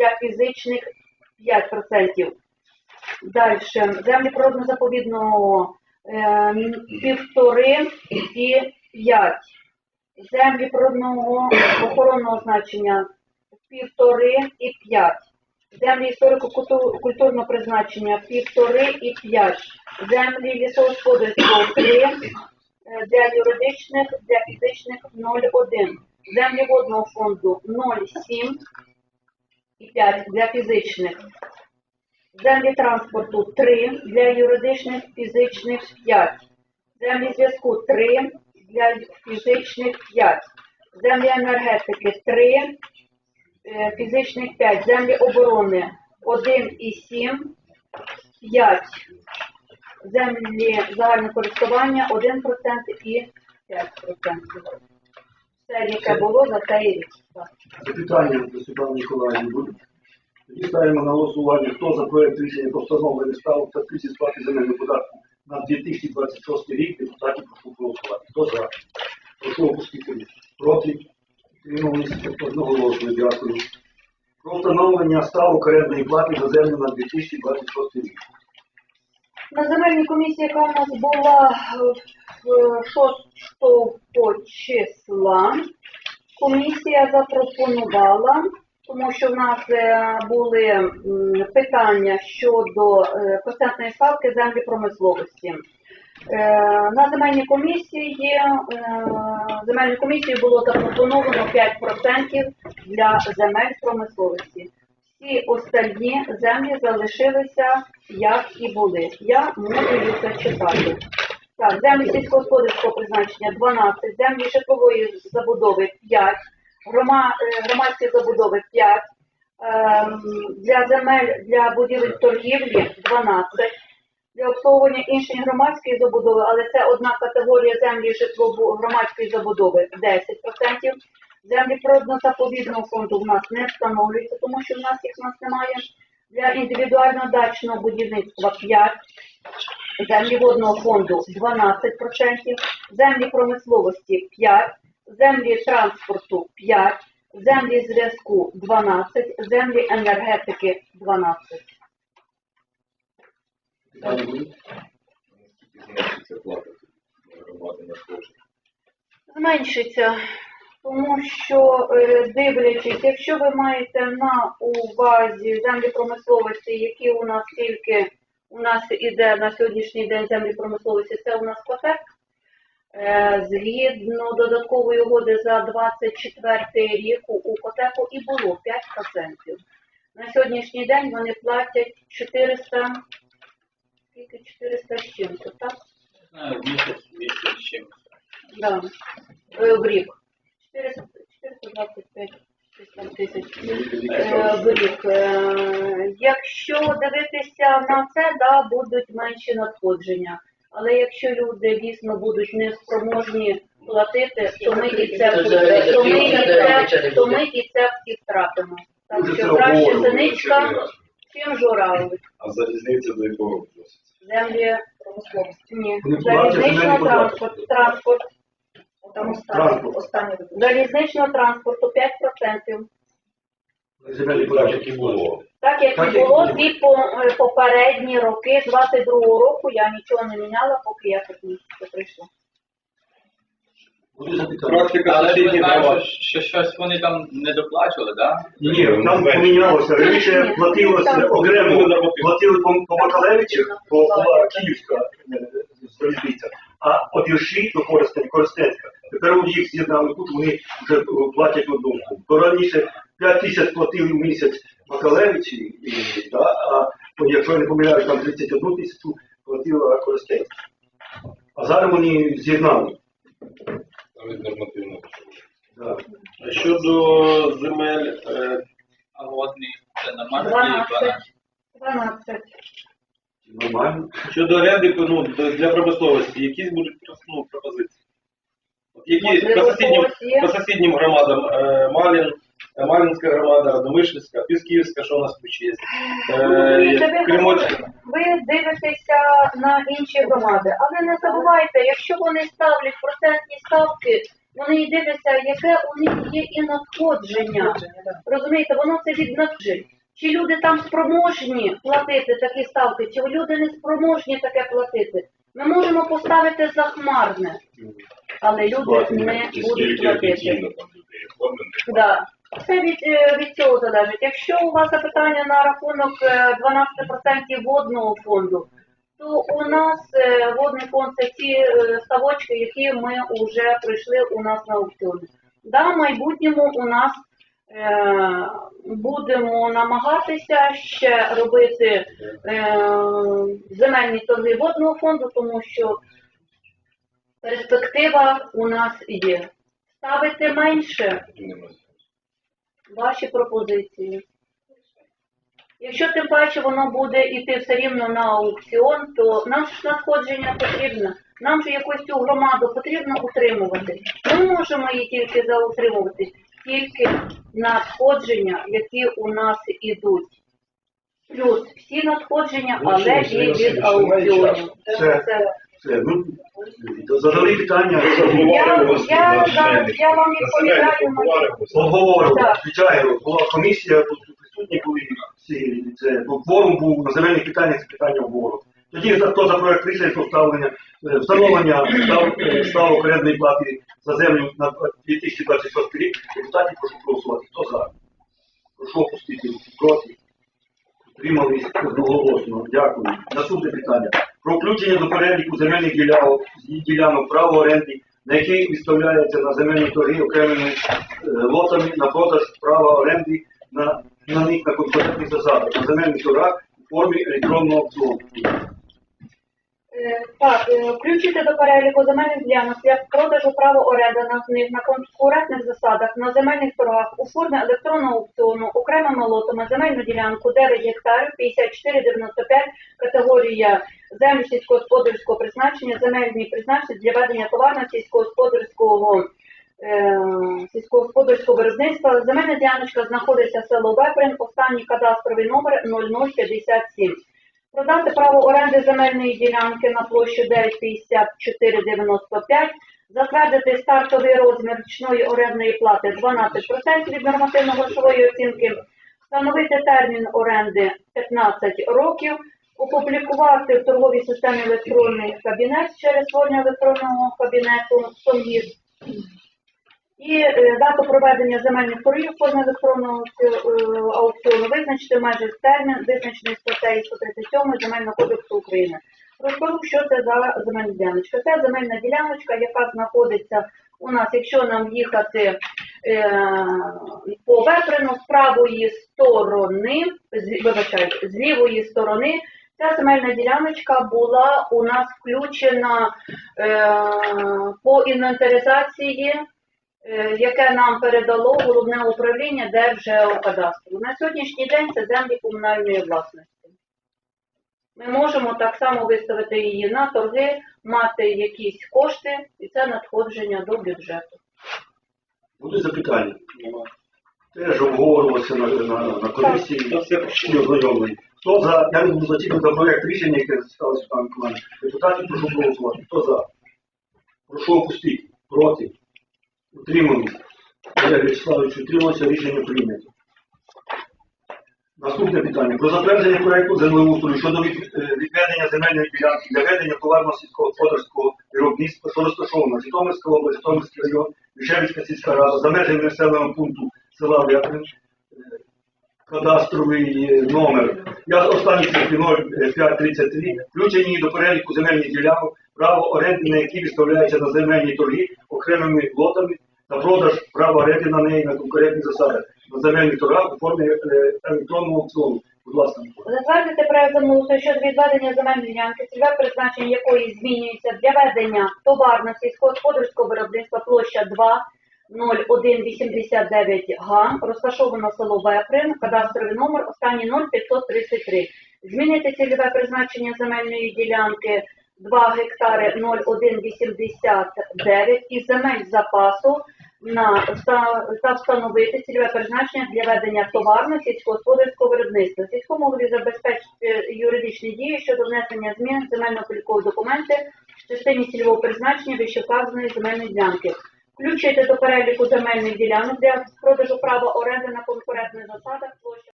для фізичних 5%. Далі. Землі природно-заповідного е, півтори і 5. Землі природного охоронного значення півтори і 5. Землі історико-культурного призначення півтори і 5. Землі лісогосподарського 3, е, для юридичних, для фізичних 0,1. Землі водного фонду 0,7 і 5 для фізичних. Землі транспорту 3 для юридичних, фізичних 5. Землі зв'язку 3 для фізичних 5. Землі енергетики 3, е, фізичних 5. Землі оборони 1 і 7, 5. Землі загального користування 1% і 5%. Все, яке було за цей рік. Так. Запитання до Світлани Ніколаївни будуть. Тоді ставимо на голосування, хто за проект рішення про встановлення ставок та списі сплати земельного податку на 2026 рік, депутатів прошу голосувати. Хто за? Прошу опустити. Проти? Утримались? Одноголосно, дякую. Про встановлення ставок орендної плати за землю на 2026 рік. На земельній комісії, яка у нас була е, 6 числа, комісія запропонувала, тому що в нас е, були питання щодо е, процентної ставки землі промисловості. Е, На земельній комісії е, земельною комісією було запропоновано 5% для земель промисловості. Всі остальні землі залишилися як і були. Я можу їх зачитати. Так, землі сільськогосподарського призначення 12, землі житлової забудови 5, грома, е, громадської забудови 5, ем, для земель для будівель торгівлі 12, для обслуговування іншої громадської забудови, але це одна категорія землі житлово громадської забудови 10%. Землі природно-заповідного фонду в нас не встановлюється, тому що в нас їх в нас немає. Для індивідуального дачного будівництва 5, землі водного фонду 12%, землі промисловості 5, землі транспорту 5, землі зв'язку 12, землі енергетики 12. Зменшиться тому що е, дивлячись, якщо ви маєте на увазі землі промисловості, які у нас тільки у нас іде на сьогоднішній день землі промисловості, це у нас. Е, Згідно додаткової угоди за 24 рік у КОТЕКу і було 5%. На сьогоднішній день вони платять 400, скільки 400 з чим-то, так? знаю, місяць, місяць з чим. Да. Е, в рік. 400, 425 там тисяч е, в рік. Е, Якщо дивитися на це, да, будуть менші надходження. Але якщо люди дійсно будуть неспроможні платити, то ми і це то ми і це, то ми і це всі втратимо. Так що краще синичка, чим журавль. А залізниця до якого відноситься? Землі промисловості. Ні. Залізничного транспорт, транспорт. Там останнє. Залізничного транспорту 5%. Так, як і було. Так як Так, і як було було. дві по, е, попередні роки, з 22-го року я нічого не міняла, поки я тут не прийшла. Практика Але ж сусідніх громад. що щось вони там не доплачували, так? Ні, ні, там помінялося. Раніше платилося окремо, платили по, по Макалевичах, по Київська е, залізниця, а от Юрші до Коростень, Коростенська. Тепер вони їх з'єднали тут, вони вже е, платять одну. То раніше 5 тисяч платили в місяць Макалевичі, і, да, а якщо я не помиляю, там 31 тисячу платила Коростенська. А зараз вони з'єднали. Навіть нормативно. Да. А Щодо земель, е, А водний це нормально? 12. 12. Нормально. щодо оренди ну, для промисловості, якісь будуть які по сусіднім, по сусіднім громадам е, Малін, е, Малінська громада, Радомишльська, Пісківська, що у нас тут є? Е, ви, ви дивитеся на інші громади, але не забувайте, якщо вони ставлять процентні ставки, Вони і дивляться, яке у них є і надходження. Розумієте, воно це від надходжень. Чи люди там спроможні платити такі ставки, чи люди не спроможні таке платити. Ми можемо поставити захмарне, але люди не будуть платити. Да. Це від, е, від цього залежить. Якщо у вас запитання на рахунок е, 12% водного фонду, то у нас е, водний фонд це ті е, ставочки, які ми вже пройшли у нас на аукціоні. Да, в майбутньому у нас е, будемо намагатися ще робити е, земельні торги водного фонду, тому що перспектива у нас є. Ставити менше ваші пропозиції. Якщо тим паче воно буде йти все рівно на аукціон, то нам ж надходження потрібно. Нам же якусь цю громаду потрібно утримувати. Ми можемо її тільки заутримувати, тільки надходження, які у нас ідуть. Плюс всі надходження, але і від аукціонів. Це- Це- Це, ну, задали питання, Я, я, я, вам відповідаю звичайно, була комісія, тут присутні були всі, це, ну, форум був, на земельні питання, це питання обговору. Тоді хто за проект рішення про вставлення, е, встановлення став, е, орендної плати за землю на 2026 рік, депутатів прошу проголосувати. Хто за? Прошу опустити проти. Утримались одноголосно. Дякую. Наступне питання. Про включення до переліку земельних ділянок, ділянок право оренди, на які виставляється на земельні торги окремими е, лотами на продаж права оренди на, на них на конкурентних засадах, на земельних торгах у формі електронного аукціону. Так, е, включити до переліку земельних ділянок для продажу права оренди на них на конкурентних засадах на земельних торгах у формі електронного аукціону окремими лотами земельну ділянку 9 гектарів 5495 категорія землі сільськогосподарського призначення, земельні призначення для ведення товарно сільськогосподарського е, сільськогосподарського виробництва. Земельна діляночка знаходиться село Веприн, останній кадастровий номер 0057. Продати право оренди земельної ділянки на площу 95495, затвердити стартовий розмір річної орендної плати 12% від нормативно-грошової оцінки, встановити термін оренди 15 років, опублікувати в торговій системі електронний кабінет через створення електронного кабінету СОМГІС, і е, дату проведення земельних торгів формі електронного е, аукціону визначити майже термін, визначений статтею 137 Земельного кодексу України. Розкажу, що це за земельна діляночка. Це земельна діляночка, яка знаходиться у нас, якщо нам їхати е, по веприну з правої сторони, з, вибачайте, з лівої сторони, ця земельна діляночка була у нас включена е, по інвентаризації е, яке нам передало головне управління Держгеокадастру. На сьогоднішній день це землі комунальної власності. Ми можемо так само виставити її на торги, мати якісь кошти, і це надходження до бюджету. Будуть запитання? Теж обговорювалося на, на, на комісії, всі ознайомлені. Хто за, я не буду зачитувати за проект рішення, яке сталося Миколаївич. Депутатів прошу проголосувати. Хто за? Прошу опустити. Проти. Утримані. Олег Вячеславович утримався, рішення прийнято. Наступне питання. Про затвердження проекту землеустрою щодо е, відведення земельної ділянки для ведення товарно сільськогосподарського виробництва, що розташовано Житомирська область, Житомирський район, Вишевська сільська рада, за межами населеного пункту села Вятрин, е, кадастровий е, номер. Я останній цифрі 0533, включені до переліку земельних ділянок, право оренди на які виставляється на земельні торги окремими лотами та продаж права оренди на неї на конкурентних засадах на земельних торгах у формі е, електронного аукціону. Будь ласка. Затвердити землеустрою щодо відведення земельної ділянки, цільове призначення якої змінюється для ведення товарно сільськогосподарського виробництва площа 2 0189 га, розташовано село Веприн, кадастровий номер, останній 0533. Змінити цільове призначення земельної ділянки 2 гектари 0189 із земель запасу на вста- та встановити цільове призначення для ведення товарно сільськогосподарського виробництва. Сільському голові забезпечити юридичні дії щодо внесення змін земельно-полікові документи в частині цільового призначення вищевказаної земельної ділянки. Включити до переліку земельних ділянок для продажу права оренди на конкурентних засадах площа